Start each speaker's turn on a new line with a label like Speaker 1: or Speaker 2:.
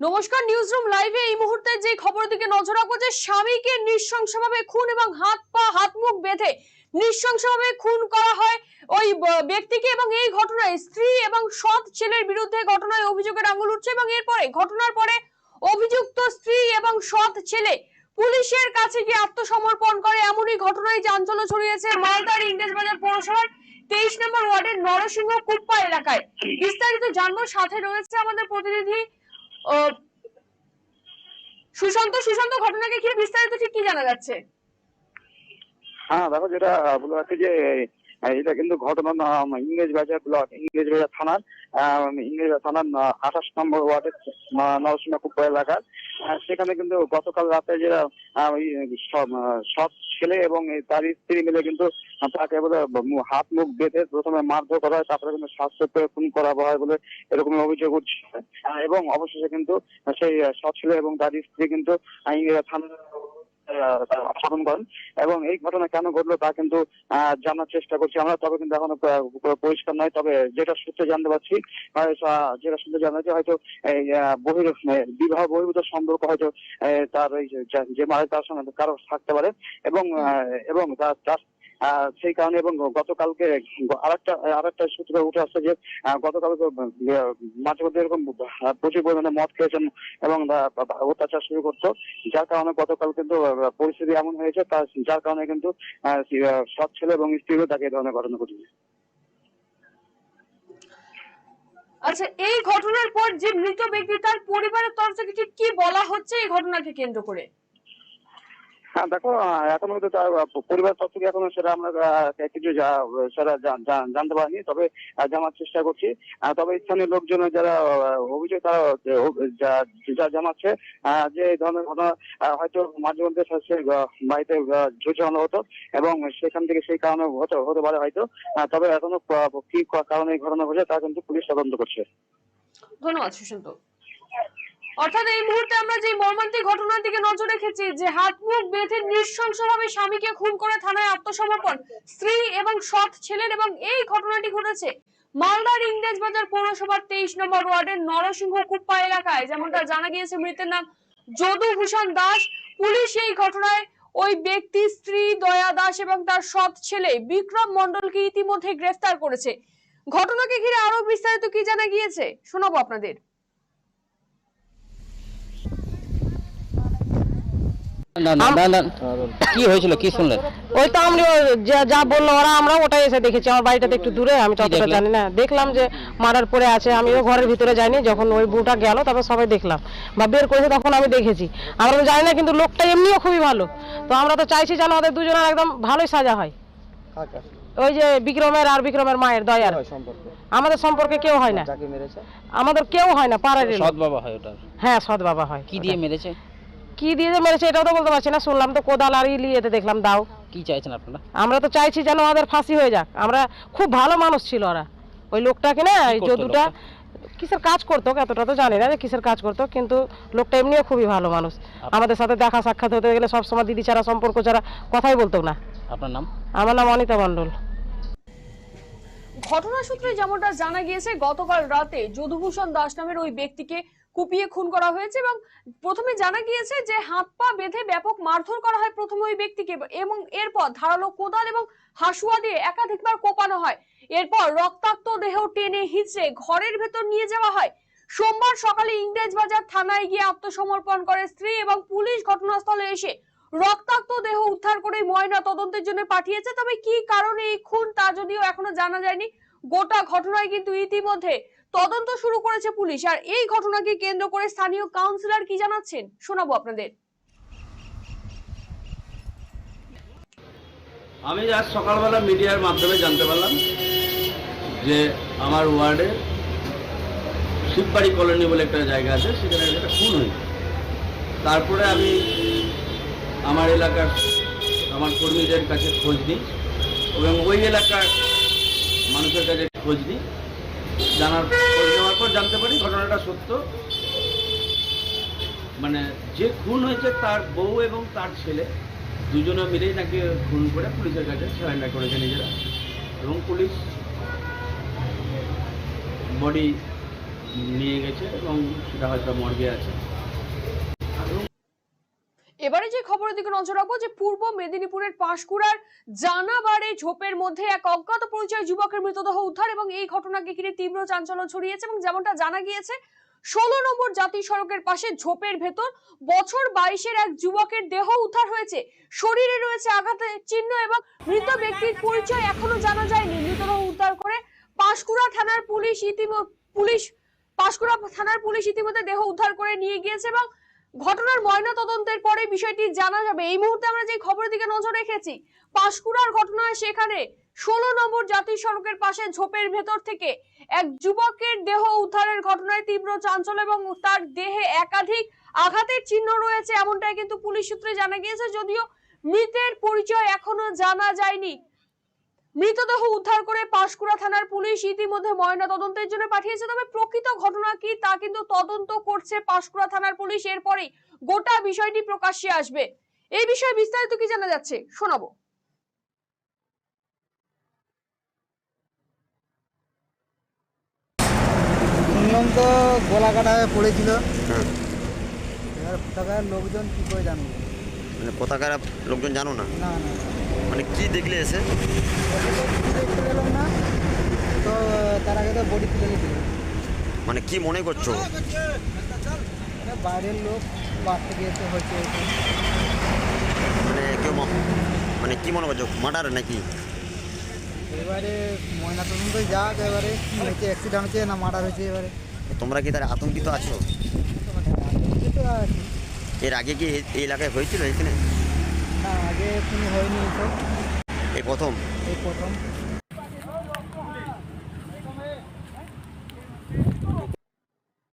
Speaker 1: নমস্কার নিউজরুম লাইভে এই মুহূর্তে যে খবর দিকে নজর রাখব যে স্বামীকে নৃশংসভাবে খুন এবং হাত পা, হাত মুখ বেঁধে নৃশংসভাবে খুন করা হয় ওই ব্যক্তিকে এবং এই ঘটনায় স্ত্রী এবং সৎ ছেলের বিরুদ্ধে ঘটনায় অভিযোগের আঙুল উঠছে এবং এরপরে, ঘটনার পরে অভিযুক্ত স্ত্রী এবং সৎ ছেলে পুলিশের কাছে গিয়ে আত্মসমর্পণ করে। এমনই ঘটনায় চাঞ্চল্য ছড়িয়েছে মালদার ইংরেজবাজার পৌরসভার তেইশ নম্বর ওয়ার্ডের নরসিংহ কুপ্পা এলাকায়। বিস্তারিত জানব, সাথে রয়েছে আমাদের প্রতিনিধি সুশান্ত সুশান্ত ঘটনাকে ঘিরে বিস্তারিত ঠিক কি জানা যাচ্ছে?
Speaker 2: হ্যাঁ দেখো যেটা বলে রাখছি যে এটা কিন্তু ঘটনা ইংরেজ বাজার ব্লক ইংরেজ বাজার থানার ইংরেজ থানার আঠাশ নম্বর ওয়ার্ডের নরসিংহ নরসিংহকুপ্প এলাকার। সেখানে কিন্তু গতকাল রাতে যে সৎ ছেলে এবং তার স্ত্রী মিলে কিন্তু তাকে বলে হাত মুখ বেঁধে প্রথমে মারধর করা হয় তারপরে কিন্তু স্বাস্থ্য খুন করা হয় বলে এরকম অভিযোগ উঠছে। এবং অবশেষে কিন্তু সেই সৎ ছেলে এবং তার স্ত্রী কিন্তু আহ, করেন এবং এই ঘটনা কেন ঘটলো তা কিন্তু জানার চেষ্টা করছি আমরা। তবে কিন্তু এখনও পরিষ্কার নয়। তবে যেটা সূত্রে জানতে পারছি যেটা সূত্রে জানা যাচ্ছে হয়তো বহির বিবাহ, বহির্ভূত সম্পর্ক হয়তো তার ওই যে- মারে তার সঙ্গে কারও থাকতে পারে। এবং এবং তার সেই কারণে এবং গতকালকে আরেকটা আরেকটা সূত্রে উঠে আসছে যে আহ, মাঝে মধ্যে এরকম প্রচুর পরিমাণে মদ খেয়েছেন এবং অত্যাচার শুরু করতো। যার কারণে গতকাল কিন্তু পরিস্থিতি এমন হয়েছে তার যার কারণে কিন্তু সৎ ছেলে এবং স্ত্রীও তাকে এই ধরনের ঘটনা ঘটেছে।
Speaker 1: আচ্ছা এই ঘটনার পর যে মৃত ব্যক্তি তার পরিবারের তরফ থেকে ঠিক কি বলা হচ্ছে এই ঘটনাকে কেন্দ্র করে?
Speaker 2: হ্যাঁ দেখো, এখনও কিন্তু পরিবার থেকে এখনও সেটা আমরা কিছু সেটা জানতে পারিনি, তবে জানার চেষ্টা করছি। তবে স্থানীয় লোকজন যারা অভিযোগ, তারা, যা- জানাচ্ছে যে এই ধরনের ঘটনা হয়তো মাঝে মধ্যে বাড়িতে ঝুঁচানো হতো এবং সেখান থেকে সেই কারণে হতে হতে পারে হয়তো। তবে এখনও কি কারণে এই ঘটনা ঘটেছে তা কিন্তু পুলিশ তদন্ত করছে।
Speaker 1: ধন্যবাদ, সুশান্ত। অর্থাৎ এই মুহূর্তে আমরা যে মর্মান্তিক ঘটনার দিকে নজর রেখেছি, যে হাত মুখ বেঁধে নৃশংসভাবে স্বামীকে খুন করে থানায় আত্মসমর্পণ, স্ত্রী এবং সৎ ছেলের এবং এই ঘটনাটি ঘটেছে মালদার ইংরেজবাজার পৌরসভার তেইশ নম্বর ওয়ার্ডের নরসিংহ কুপ্পা এলাকায়। যেমনটা জানা গিয়েছে, মৃতের নাম যদু ভূষণ দাস। পুলিশ এই ঘটনায় ওই ব্যক্তি, স্ত্রী, দয়া দাস এবং তার সৎ ছেলে বিক্রম মন্ডলকে ইতিমধ্যে গ্রেফতার করেছে। ঘটনাকে ঘিরে আরও বিস্তারিত কি জানা গিয়েছে, শোনাবো আপনাদের।
Speaker 3: না না না না। কি হয়েছিল কি শুনলেন?
Speaker 4: ওই তো আমরা যা বলল ওরা আমরা ওটাই এসে দেখেছি। আমার বাড়িটাতে একটু দূরে আমি ততটা জানি না। দেখলাম যে মারার পরে আছে আমিও ঘরের ভিতরে যাইনি যখন ওই বুটা গেল তারপর সবাই দেখলাম। বা বের করেছে তখন আমি দেখেছি। আমরা তো জানি না কিন্তু লোকটা এমনিও খুবই ভালো। তো আমরা তো চাইছি যেন ওদের দুজনের একদম ভালোই সাজা হয়। ওই যে বিক্রমের আর বিক্রমের মায়ের দয়ার। আমাদের সম্পর্কে কেউ হয় না। আমাদের কেউ হয় না পাড়ার
Speaker 3: সৎ বাবা হয় ওটার।
Speaker 4: হ্যাঁ সৎ বাবা হয়।
Speaker 3: কি দিয়ে মেরেছে?
Speaker 4: কি দিয়ে যে মেরেছে এটাও তো বলতে পারছি না। শুনলাম তো কোদাল আর ইলিয়েতে দেখলাম দাও।
Speaker 3: কি চাইছেন আপনারা?
Speaker 4: আমরা তো চাইছি যেন ওদের ফাঁসি হয়ে যাক। আমরা খুব ভালো মানুষ ছিল ওরা। ওই লোকটাকে না ওই যদুটা কিসের কাজ করতো এতটা তো জানি না যে কিসের কাজ করতো কিন্তু লোকটা এমনিও খুবই ভালো মানুষ। আমাদের সাথে দেখা সাক্ষাৎ হতে গেলে সবসময় দিদি ছাড়া সম্পর্ক ছাড়া কথাই বলতো না।
Speaker 3: আপনার নাম?
Speaker 4: আমার নাম অনিতা মণ্ডল।
Speaker 1: ঘটনা সূত্রে যেমনটা জানা গিয়েছে গতকাল রাতে যদুভূষণ দাস নামের ওই ব্যক্তিকে কুপিয়ে খুন করা হয়েছে এবং প্রথমে জানা গিয়েছে যে হাত পা বেঁধে ব্যাপক মারধর করা হয় প্রথমে ওই ব্যক্তিকে এবং এরপর ধারালো কোদাল এবং হাসুয়া দিয়ে একাধিকবার কোপানো হয়। এরপর রক্তাক্ত দেহ টেনে হিচড়ে ঘরের ভেতর নিয়ে যাওয়া হয়। সোমবার সকালে ইংরেজ বাজার থানায় গিয়ে আত্মসমর্পণ করে স্ত্রী এবং পুলিশ ঘটনাস্থলে এসে রক্তাক্ত দেহ উদ্ধার করে ময়না তদন্তের জন্য পাঠিয়েছে। তবে কি কারণে এই খুন তা যদিও এখনও জানা যায়নি। গোটা ঘটনায় কিন্তু ইতিমধ্যে তদন্ত শুরু করেছে পুলিশ। আর এই ঘটনাকে কেন্দ্র করে স্থানীয় কাউন্সিলর কি জানাচ্ছেন? শোনাবো আপনাদের।
Speaker 5: আমি আজ সকালবেলা মিডিয়ার মাধ্যমে জানতে পারলাম যে আমার ওয়ার্ডে শিববাড়ি কলোনি বলে একটা জায়গা আছে, সেখানে একটা খুন হয়েছে। তারপরে আমি আমার এলাকার আমার কর্মীদের কাছে খোঁজ নিই এবং ওই এলাকার মানুষের কাছে খোঁজ নিই। জানার নেওয়ার পর জানতে পারি ঘটনাটা সত্য। মানে যে খুন হয়েছে তার বউ এবং তার ছেলে দুজনে মিলেই নাকি খুন করে পুলিশের কাছে সারেন্ডার করেছে নিজেরা। এবং পুলিশ বডি নিয়ে গেছে এবং সেটা হয়তো মর্গে আছে
Speaker 1: এবারে যে খবরের দিকে নজর রাখব যে পূর্ব মেদিনীপুরের পাঁশকুড়ার জানাবাড়ে ঝোপের মধ্যে এক অজ্ঞাত পরিচয় যুবকের মৃতদেহ উদ্ধার এবং এই ঘটনাকে ঘিরে তীব্র চাঞ্চল্য ছড়িয়েছে এবং যেমনটা জানা গিয়েছে, ষোলো নম্বর জাতীয় সড়কের পাশে ঝোপের ভেতর বছর বাইশের এক যুবকের দেহ উদ্ধার হয়েছে। শরীরে রয়েছে আঘাতের চিহ্ন এবং মৃত ব্যক্তির পরিচয় এখনও জানা যায়নি। মৃতদেহ উদ্ধার করে পাঁশকুড়া থানার পুলিশ ইতিমধ্যে পুলিশ, পাঁশকুড়া থানার পুলিশ ইতিমধ্যে দেহ উদ্ধার করে নিয়ে গিয়েছে এবং ঘটনার ময়না তদন্তের পরে বিষয়টি জানা যাবে। এই মুহূর্তে আমরা যে খবরের দিকে নজর রেখেছি, পাঁশকুড়ার ঘটনায় সেখানে ষোলো নম্বর জাতীয় সড়কের পাশে ঝোপের ভেতর থেকে এক যুবকের দেহ উদ্ধারের ঘটনায় তীব্র চাঞ্চল্য এবং তার দেহে একাধিক আঘাতের চিহ্ন রয়েছে এমনটাই কিন্তু পুলিশ সূত্রে জানা গিয়েছে, যদিও মৃতের পরিচয় এখনও জানা যায়নি। মৃতদেহ উদ্ধার করে পাঁশকুড়া থানার পুলিশ ইতিমধ্যে ময়না তদন্তের জন্য পাঠিয়েছে তবে প্রকৃত ঘটনা কি তা কিন্তু তদন্ত করছে পাঁশকুড়া থানার পুলিশ। এরপরেই গোটা বিষয়টি প্রকাশ্যে আসবে। এই বিষয়ে বিস্তারিত কি জানা যাচ্ছে শোনাবো।
Speaker 6: শুনলাম তো গলা কাটা হয়ে পড়েছিল।
Speaker 7: হ্যাঁ।
Speaker 6: এবার কোথাকার লোকজন কি করে জানবে?
Speaker 7: মানে পতাকার লোকজন জানো না?
Speaker 6: না না।
Speaker 7: মানে কি দেখলে এসে?
Speaker 6: না তো তার আগে তো বডি তুলে নিয়েছিল
Speaker 7: মানে কি মনে করছ?
Speaker 6: বাইরের লোক বাদ থেকে এসে এরকম।
Speaker 7: মানে কেউ মানে কি মনে করছ? মার্ডার নাকি?
Speaker 6: এবারে ময়না তদন্ত যাক এবারে কি হয়েছে অ্যাক্সিডেন্ট হয়েছে না মার্ডার হয়েছে এবারে।
Speaker 7: তোমরা কি তার আতঙ্কিত আছো। এর আগে কি এই এলাকায় হয়েছিল এখানে?
Speaker 6: না আগে কোনো হয়নি এসব।
Speaker 7: এই প্রথম?
Speaker 6: এই প্রথম।